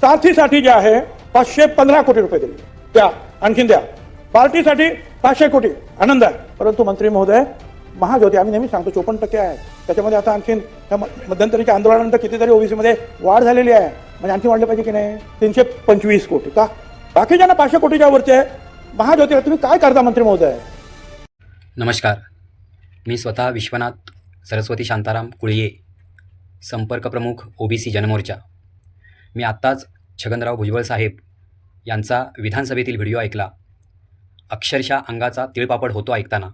साथीसाठी जे आहे पाचशे पंधरा कोटी रुपये दिले. द्या आणखीन द्या. पार्टीसाठी पाचशे कोटी. आनंद आहे. परंतु मंत्री महोदय महाज्योती आम्ही नेहमी सांगतो चोपन्न टक्के आहे. त्याच्यामध्ये आता आणखीन त्या मध्यंतरीच्या आंदोलनानंतर कितीतरी ओबीसीमध्ये वाढ झालेली आहे. म्हणजे आणखी वाढले पाहिजे की नाही? तीनशे पंचवीस कोटी का? बाकीच्यांना पाचशे कोटीच्या वरचे आहे. महाज्योतीला तुम्ही काय करता मंत्री महोदय? नमस्कार. मी स्वतः विश्वनाथ सरस्वती शांताराम कुळये संपर्क प्रमुख ओबीसी जनमोर्चा. मी आत्ताच छगनराव भुजबळ साहेब यांचा विधानसभेतील व्हिडिओ ऐकला. अक्षरशः अंगाचा तिळपापड होतो ऐकताना.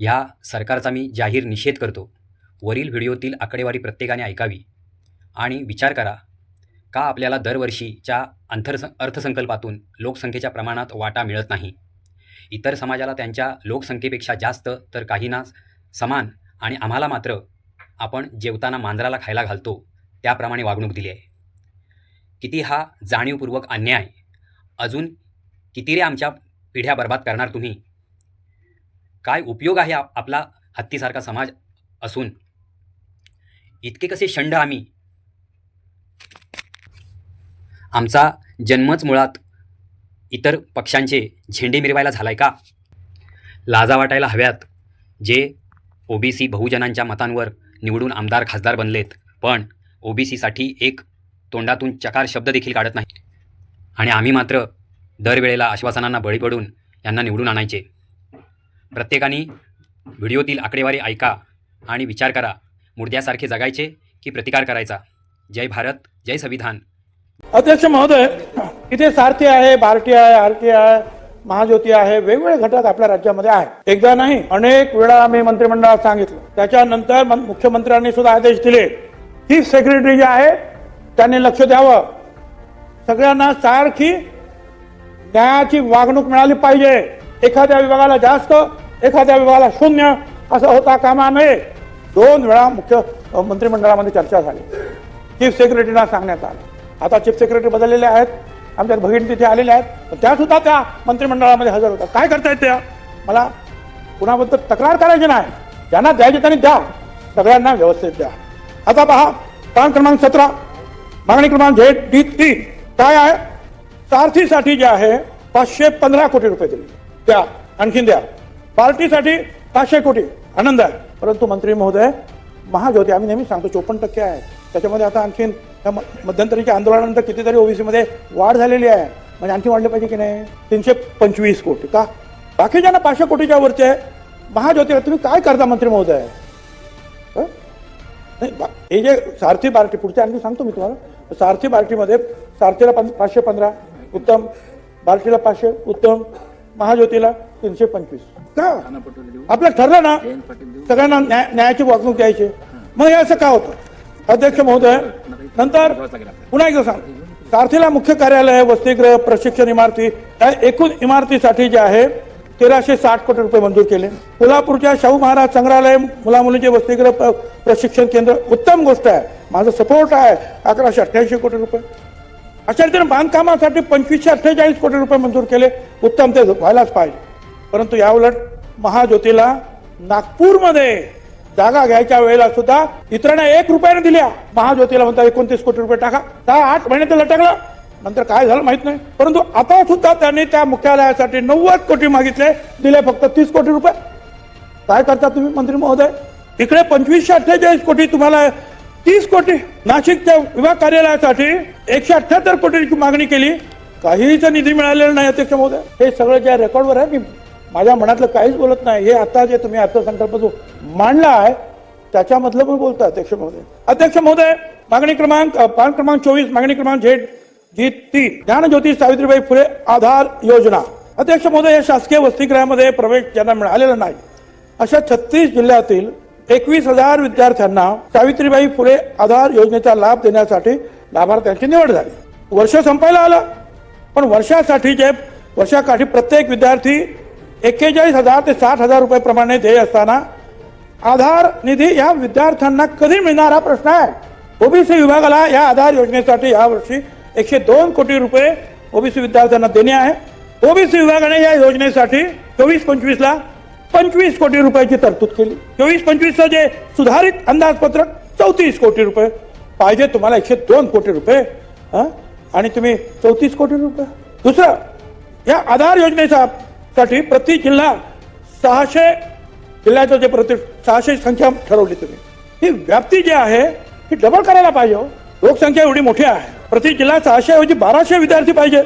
ह्या सरकारचा मी जाहीर निषेध करतो. वरील व्हिडिओतील आकडेवारी प्रत्येकाने ऐकावी. आणि विचार करा का आपल्याला दरवर्षीच्या अंतर्स अर्थसंकल्पातून लोकसंख्येच्या प्रमाणात वाटा मिळत नाही? इतर समाजाला त्यांच्या लोकसंख्येपेक्षा जास्त तर काहींना समान आणि आम्हाला मात्र आपण जेवताना मांजराला खायला घालतो त्याप्रमाणे वागणूक दिली आहे. किती हा जाणीवपूर्वक अन्याय? अजून किती रे आमच्या पिढ्या बर्बाद करणार तुम्ही? काय उपयोग आहे आप- आपला हत्तीसारखा समाज असून? इतके कसे शंड आम्ही? आमचा जन्मच मुळात इतर पक्षांचे झेंडे मिरवायला झालाय का? लाजा वाटायला हव्यात जे ओबीसी बहुजनांच्या मतांवर निवडून आमदार खासदार बनलेत. पण ओबीसीसाठी एक तोंडातून चकार शब्द देखील काढत नाही आणि आम्ही मात्र दरवेळेला आश्वासनांना बळी पडून यांना निवडून आणायचे. प्रत्येकाने व्हिडिओतील आकडेवारी ऐका आणि विचार करा. मुर्द्यासारखे जगायचे की प्रतिकार करायचा. जय भारत जय संविधान. अध्यक्ष महोदय इथे सारथी आहे भारती आहे आरती आहे महाज्योती आहे वेगवेगळे घटक आपल्या राज्यामध्ये आहे एकदा नाही अनेक वेळा आम्ही मंत्रिमंडळात सांगितलं. त्याच्यानंतर मुख्यमंत्र्यांनी सुद्धा आदेश दिले. चीफ सेक्रेटरी जे आहे त्यांनी लक्ष द्यावं. सगळ्यांना सारखी न्यायाची वागणूक मिळाली पाहिजे. एखाद्या विभागाला जास्त एखाद्या विभागाला शून्य असं होता कामा नये. दोन वेळा मुख्य मंत्रिमंडळामध्ये चर्चा झाली. चीफ सेक्रेटरीना सांगण्यात आलं. आता चीफ सेक्रेटरी बदललेले आहेत. आमच्या भगिनी तिथे आलेल्या आहेत. त्या सुद्धा त्या मंत्रिमंडळामध्ये हजर होतात. काय करतायत त्या? मला कुणाबद्दल तक्रार करायची नाही. ज्यांना द्यायची त्यांनी द्या. सगळ्यांना व्यवस्थित द्या. आता पहा पान क्रमांक सतरा. मागणी क्रमांक झेड डी तीन काय आहे? सारथीसाठी जे आहे पाचशे पंधरा कोटी रुपये दिले. द्या आणखीन द्या. पार्टीसाठी पाचशे कोटी. आनंद आहे. परंतु मंत्री महोदय महाज्योती आम्ही नेहमी सांगतो चोपन्न टक्के आहे. त्याच्यामध्ये आता आणखीन त्या मध्यंतरीच्या आंदोलनानंतर कितीतरी ओबीसीमध्ये वाढ झालेली आहे. म्हणजे आणखी वाढले पाहिजे की नाही? तीनशे पंचवीस कोटी. का? बाकीच्यांना पाचशे कोटीच्या वरचे आहे महाज्योतीला तुम्ही काय करता मंत्री महोदय? नाही बा- हे जे सारथी पार्टी पुढच्या आणखी सांगतो मी तुम्हाला. सारथी बार्टीमध्ये सारथीला पं- पाचशे पंधरा उत्तम बार्टीला पाचशे उत्तम महाज्योतीला तीनशे पंचवीस. का? आपलं ठरलं ना? सगळ्यांना न्याय न्यायाची वागणूक द्यायची. मग हे असं का होतं? अध्यक्ष महोदय नंतर पुन्हा एकदा सांग. सारथीला मुख्य कार्यालय वसतिगृह प्रशिक्षण इमारती या एकूण इमारतीसाठी जे आहे तेराशे साठ कोटी रुपये मंजूर केले. कोल्हापूरच्या शाहू महाराज संग्रहालय मुला मुलींचे वसतिगृह प्रशिक्षण केंद्र उत्तम गोष्ट आहे. माझं सपोर्ट आहे. अकराशे अठ्ठ्याऐंशी कोटी रुपये. अशा रीतीने बांधकामासाठी पंचवीसशे अठ्ठेचाळीस कोटी रुपये मंजूर केले. उत्तम ते व्हायलाच पाहिजे. परंतु याउलट महाज्योतीला नागपूरमध्ये जागा घ्यायच्या वेळेला सुद्धा इतरांना एक रुपयाने दिल्या. महाज्योतीला म्हणता एकोणतीस कोटी रुपये टाका. दहा आठ महिने ते लटकलं. नंतर काय झालं माहीत नाही. परंतु आता सुद्धा त्यांनी त्या मुख्यालयासाठी नव्वद कोटी मागितले दिले फक्त तीस कोटी रुपये. काय करता तुम्ही मंत्री महोदय? इकडे पंचवीसशे अठ्ठेचाळीस कोटी तुम्हाला तीस कोटी नाशिकच्या विभाग कार्यालयासाठी एकशे अठ्याहत्तर कोटीची मागणी केली. काहीच निधी मिळालेला नाही अध्यक्ष महोदय. हे सगळं ज्या रेकॉर्डवर आहे मी माझ्या मनातलं काहीच बोलत नाही. हे आता जे तुम्ही अर्थसंकल्प जो मांडला आहे त्याच्यामधलं पण बोलतो अध्यक्ष महोदय. अध्यक्ष महोदय मागणी क्रमांक पान क्रमांक चोवीस मागणी क्रमांक झेड जी तीन ज्ञानज्योती सावित्रीबाई फुले आधार योजना. अध्यक्ष महोदय या शासकीय वसतिगृहामध्ये प्रवेश ज्यांना मिळालेला नाही. अशा छत्तीस जिल्ह्यातील एकवीस हजार विद्यार्थ्यांना सावित्रीबाई फुले आधार योजनेचा लाभ देण्यासाठी लाभार्थ्यांची निवड झाली. वर्ष संपायला आलं. पण वर्षासाठी जे वर्षाकाठी प्रत्येक विद्यार्थी एक्केचाळीस हजार ते साठ हजार रुपये प्रमाणे देय असताना आधार निधी या विद्यार्थ्यांना कधी मिळणार हा प्रश्न आहे? ओबीसी विभागाला या आधार योजनेसाठी यावर्षी एकशे दोन कोटी रुपये ओबीसी विद्यार्थ्यांना देणे आहे. ओबीसी विभागाने या योजनेसाठी चोवीस पंचवीसला पंचवीस कोटी रुपयाची तरतूद केली. चोवीस पंचवीसचं जे सुधारित अंदाजपत्रक चौतीस कोटी रुपये. पाहिजे तुम्हाला एकशे दोन कोटी रुपये आणि तुम्ही चौतीस कोटी रुपये. दुसरं या आधार योजनेचा साठी प्रति जिल्हा सहाशे जिल्ह्याचं जे प्रति सहाशे संख्या ठरवली तुम्ही. ही व्याप्ती जी आहे ही डबल करायला पाहिजे हो. लोकसंख्या एवढी मोठी आहे. प्रति जिल्हा सहाशेऐवजी बाराशे विद्यार्थी पाहिजे.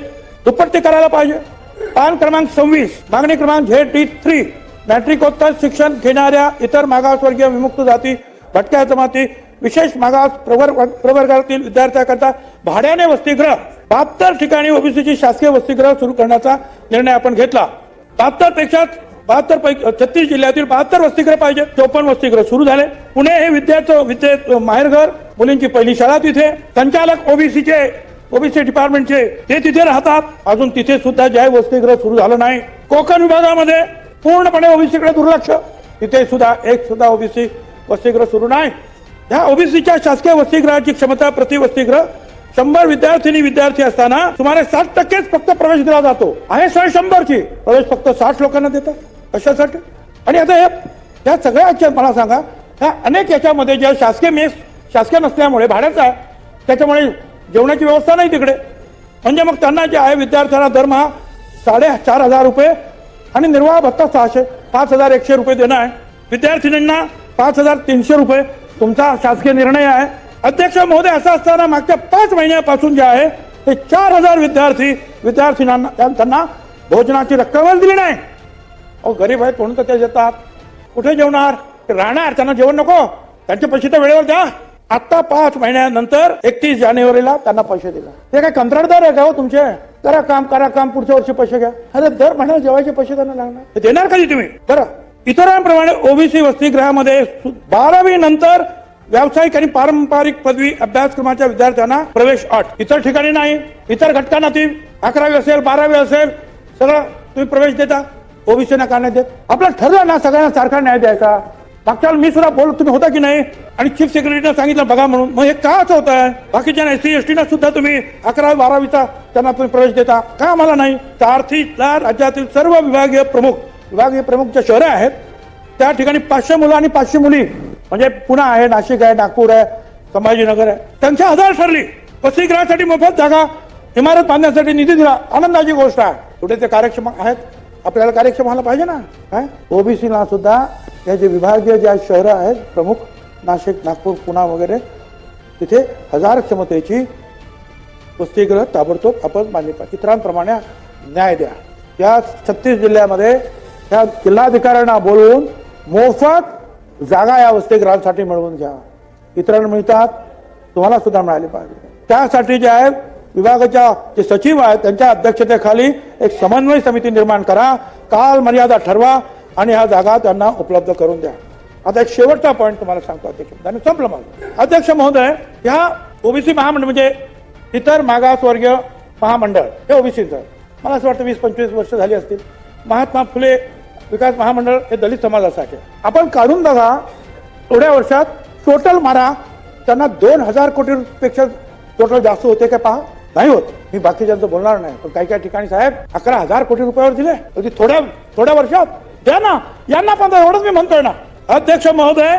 दुप्पट ते करायला पाहिजे. पान क्रमांक सव्वीस मागणी क्रमांक झेड डी थ्री. मॅट्रिकोत्तर शिक्षण घेणाऱ्या इतर मागासवर्गीय विमुक्त जाती भटक्या जमाती विशेष मागास प्रवर्ग प्रवर्गातील विद्यार्थ्यांकरता भाड्याने वसतिगृह बहात्तर ठिकाणी ओबीसीची शासकीय वसतिगृह सुरू करण्याचा निर्णय आपण घेतला. बहात्तरपेक्षा बहात्तर पैकी छत्तीस जिल्ह्यातील बहात्तर वसतिगृह पाहिजे. चोपन्न वसतिगृह सुरू झाले. पुणे हे विद्याचं विद्येत माहेरघर मुलींची पहिली शाळा तिथे संचालक ओबीसीचे ओबीसी डिपार्टमेंटचे ते तिथे राहतात. अजून तिथे सुद्धा जय वसतिगृह सुरू झालं नाही. कोकण विभागामध्ये पूर्णपणे ओबीसीकडे दुर्लक्ष. तिथे सुद्धा एक सुद्धा ओबीसी वसतिगृह सुरू नाही. ह्या ओबीसीच्या शासकीय वसतिगृहाची क्षमता प्रति वसतिगृह शंभर विद्यार्थिनी विद्यार्थी असताना सुमारे साठ टक्केच फक्त प्रवेश दिला जातो. आहे सोय शंभरची. प्रवेश फक्त साठ लोकांना देतात. कशासाठी? आणि आता हे या सगळ्या मला सांगा ह्या अनेक याच्यामध्ये ज्या शासकीय मेस शासकीय नसल्यामुळे भाड्याचं आहे त्याच्यामुळे जेवणाची व्यवस्था नाही तिकडे. म्हणजे मग त्यांना जे आहे विद्यार्थ्यांना दरमहा साडे चार हजार रुपये आणि निर्वाह भत्ता सहाशे पाच हजार एकशे रुपये देणं आहे. विद्यार्थिनींना पाच हजार तीनशे रुपये तुमचा शासकीय निर्णय आहे. अध्यक्ष महोदय असं असताना मागच्या पाच महिन्यापासून जे आहे ते चार हजार विद्यार्थी विद्यार्थिनांना त्या- त्यांना भोजनाची रक्कमच दिली नाही. अहो गरीब आहेत म्हणून तर ते देतात कुठे जेवणार? ते राहणार त्यांना जेवण नको. त्यांचे पैसे तर वेळेवर द्या. आता पाच महिन्यानंतर एकतीस जानेवारीला त्यांना पैसे दिला. ते काय कंत्राटदार आहे का हो तुमचे? करा काम करा काम पुढच्या वर्षी पैसे घ्या. अरे दर महिन्याला जेवायचे पैसे त्यांना लागणार. देणार कधी तुम्ही? बरं. इतरांप्रमाणे ओबीसी वसतिगृहामध्ये बारावी नंतर व्यावसायिक आणि पारंपरिक पदवी अभ्यासक्रमाच्या विद्यार्थ्यांना प्रवेश अट इतर ठिकाणी नाही. इतर घटकांना ती अकरावी असेल बारावी असेल सगळं तुम्ही प्रवेश देता. ओबीसीना का नाही देत? आपला ठरलं ना सगळ्यांना सारखा न्याय द्यायचा. मागच्या मी सुद्धा बोल तुम्ही होता की नाही? आणि चीफ सेक्रेटरीने सांगितलं बघा म्हणून. मग हे का असं होत आहे? बाकीच्या एस सी एस टीना सुद्धा तुम्ही अकरावी बारावीचा त्यांना तुम्ही प्रवेश देता. का मला नाही? सारथीला राज्यातील सर्व विभागीय प्रमुख विभागीय प्रमुख ज्या शहरं आहेत. त्या ठिकाणी पाचशे मुलं आणि पाचशे मुली म्हणजे पुणे आहे नाशिक आहे नागपूर आहे संभाजीनगर आहे. त्यांच्या हजार ठरली. वसतिगृहासाठी मोफत जागा इमारत बांधण्यासाठी निधी दिला. आनंदाची गोष्ट आहे. कुठे ते कार्यक्षम आहेत? आपल्याला कार्यक्षम व्हायला पाहिजे ना? काय ओबीसीला सुद्धा या जे विभागीय ज्या शहरं आहेत प्रमुख नाशिक नागपूर पुणा वगैरे तिथे हजार क्षमतेची वसतिगृह ताबडतोब आपण मानली पाहिजे इतरांप्रमाणे न्याय द्या. या छत्तीस जिल्ह्यामध्ये त्या जिल्हाधिकाऱ्यांना बोलवून मोफत जागा या वसतिगृहांसाठी मिळवून घ्या. इतरांना मिळतात तुम्हाला सुद्धा मिळाली पाहिजे. त्यासाठी जे आहे विभागाच्या जे सचिव आहेत त्यांच्या अध्यक्षतेखाली एक समन्वय समिती निर्माण करा काल मर्यादा ठरवा आणि ह्या जागा त्यांना उपलब्ध करून द्या. आता एक शेवटचा पॉईंट तुम्हाला सांगतो अध्यक्ष. आणि संपलं माझं अध्यक्ष महोदय ह्या ओबीसी महामंडळ म्हणजे इतर मागासवर्गीय महामंडळ हे ओबीसीचं मला असं वाटतं वीस पंचवीस वर्ष झाली असतील. महात्मा फुले विकास महामंडळ हे दलित समाजासाठी. आपण काढून बघा थोड्या वर्षात टोटल मारा त्यांना दोन हजार कोटी पेक्षा टोटल जास्त होते का पहा? नाही होत. मी बाकीच्यांचं बोलणार नाही. पण काही काही ठिकाणी साहेब अकरा हजार कोटी रुपयावर दिले. अगदी थोड्या थोड्या वर्षात. द्या ना. यांना पण एवढंच मी म्हणतोय ना. अध्यक्ष महोदय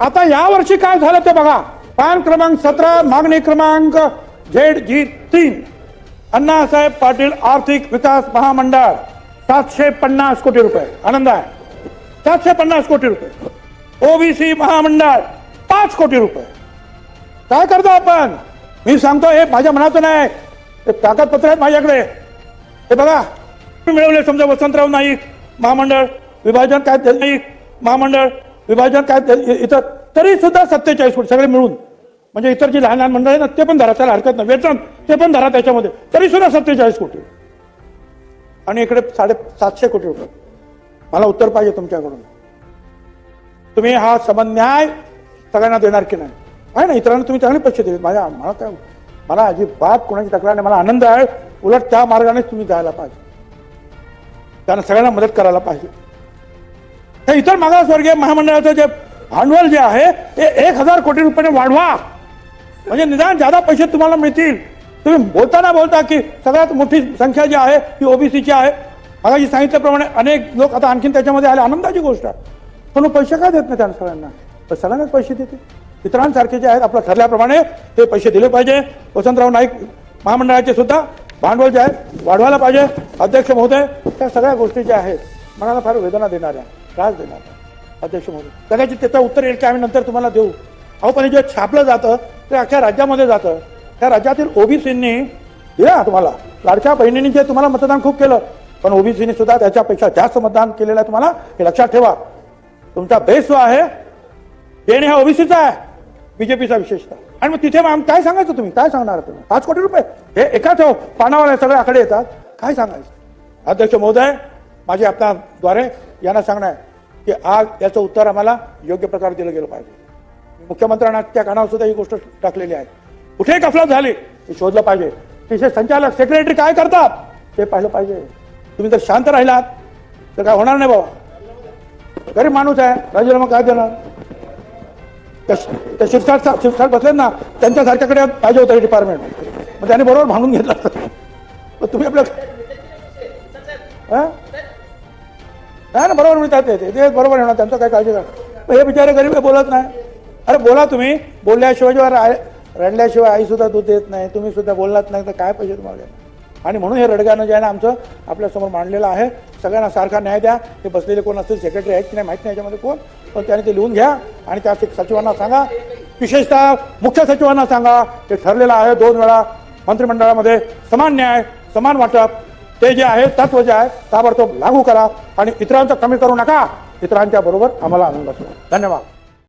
आता या वर्षी काय झालं ते बघा. पान क्रमांक सतरा मागणी क्रमांक झेड जी तीन अण्णासाहेब पाटील आर्थिक विकास महामंडळ सातशे पन्नास कोटी रुपये. आनंद आहे. सातशे पन्नास कोटी रुपये. ओबीसी महामंडळ पाच कोटी रुपये. काय करतो आपण? मी सांगतो हे माझ्या मनाचं नाही. हे कागदपत्र आहेत माझ्याकडे. हे बघा मी मिळवले समजा वसंतराव नाईक महामंडळ विभाजन काय ते- नाईक महामंडळ विभाजन काय ते- इतर तरी सुद्धा सत्तेचाळीस कोटी सगळे मिळून म्हणजे इतर जी लहान लहान मंडळ आहे ना ते पण धरा त्याला हरकत नाही वेतन ते पण धरा त्याच्यामध्ये तरी सुद्धा सत्तेचाळीस कोटी. आणि इकडे साडे सातशे कोटी रुपये. मला उत्तर पाहिजे तुमच्याकडून. तुम्ही हा समन्याय सगळ्यांना देणार की नाही? नाही ना इतरांना तुम्ही चांगले पैसे दिले माझ्या मला काय मला अजिबात कोणाची तक्रार नाही. मला आनंद आहे. उलट त्या मार्गानेच तुम्ही जायला पाहिजे. त्यांना सगळ्यांना मदत करायला पाहिजे. हे इतर मागासवर्गीय महामंडळाचं जे भांडवल जे आहे ते एक हजार कोटी रुपयाने वाढवा. म्हणजे निदान जादा पैसे तुम्हाला मिळतील. तुम्ही बोलताना बोलता की सगळ्यात मोठी संख्या जी आहे ती ओबीसीची आहे. मला जी सांगितल्याप्रमाणे अनेक लोक आता आणखीन त्याच्यामध्ये आले. आनंदाची गोष्ट आहे. पण पैसे काय देत नाही त्यांना सगळ्यांना? तर सगळ्यांनाच पैसे देते इतरांसारखे जे आहेत आपलं ठरल्याप्रमाणे ते पैसे दिले पाहिजे. वसंतराव नाईक महामंडळाचे सुद्धा भांडवल जे आहे वाढवायला पाहिजे. अध्यक्ष महोदय त्या सगळ्या गोष्टी ज्या आहेत मनाला फार वेदना देणाऱ्या त्रास देणाऱ्या. अध्यक्ष महोदय कदाचित त्याचं उत्तर येईल की आम्ही नंतर तुम्हाला देऊ. अहो पण हे जे छापलं जातं ते अख्ख्या राज्यामध्ये जातं. त्या राज्यातील ओबीसींनी दिला तुम्हाला. लाडक्या बहिणींनी जे तुम्हाला मतदान खूप केलं पण ओबीसीनी सुद्धा त्याच्यापेक्षा जास्त मतदान केलेलं आहे तुम्हाला हे लक्षात ठेवा. तुमचा बेस जो आहे देणे हा ओबीसीचा आहे. बीजेपीचा विशेषतः. आणि मग तिथे मग काय सांगायचं तुम्ही? काय सांगणार तुम्ही? पाच कोटी रुपये. हे एकाच हो पानावर सगळे आकडे येतात. काय सांगायचं? अध्यक्ष महोदय माझे आपणाद्वारे यांना सांगणं आहे की आज याचं उत्तर आम्हाला योग्य प्रकारे दिलं गेलं पाहिजे. मुख्यमंत्र्यांना त्या कानावर सुद्धा ही गोष्ट टाकलेली आहे. कुठे कफलत झाली ते शोधलं पाहिजे. तिथे संचालक सेक्रेटरी काय करतात? ते पाहिलं पाहिजे. तुम्ही जर शांत राहिलात तर काय होणार नाही बाबा. गरीब माणूस आहे राजीनामा काय देणार? त्या त्या शिरसाट शिरसाट बसले ना त्यांच्यासारख्याकडे पाहिजे होतं हे डिपार्टमेंट मग त्याने बरोबर भांडून घेतलं. मग तुम्ही आपलं नाही ना बरोबर मिळतात ते. बरोबर येणार त्यांचं काय काळजी करा. हे बिचारे गरीब बोलत नाही. अरे बोला तुम्ही. बोलल्याशिवाय जेव्हा राय रडल्याशिवाय आईसुद्धा दूध देत नाही तुम्ही सुद्धा बोललात नाही तर काय पाहिजे तुम्हाला? आणि म्हणून हे रडगाणं जे आहे ना आमचं आपल्यासमोर मांडलेलं आहे. सगळ्यांना सारखा न्याय द्या. ते बसलेले कोण असतील सेक्रेटरी आहेत की नाही माहीत नाही याच्यामध्ये कोण. पण त्याने ते लिहून घ्या आणि त्या सचिवांना सांगा. विशेषतः मुख्य सचिवांना सांगा. ते ठरलेलं आहे दोन वेळा मंत्रिमंडळामध्ये. समान न्याय समान वाटप. ते जे आहे तत्व जे आहे ताबडतोब लागू करा आणि इतरांचं कमी करू नका. इतरांच्या बरोबर आम्हाला आनंद असतो. धन्यवाद.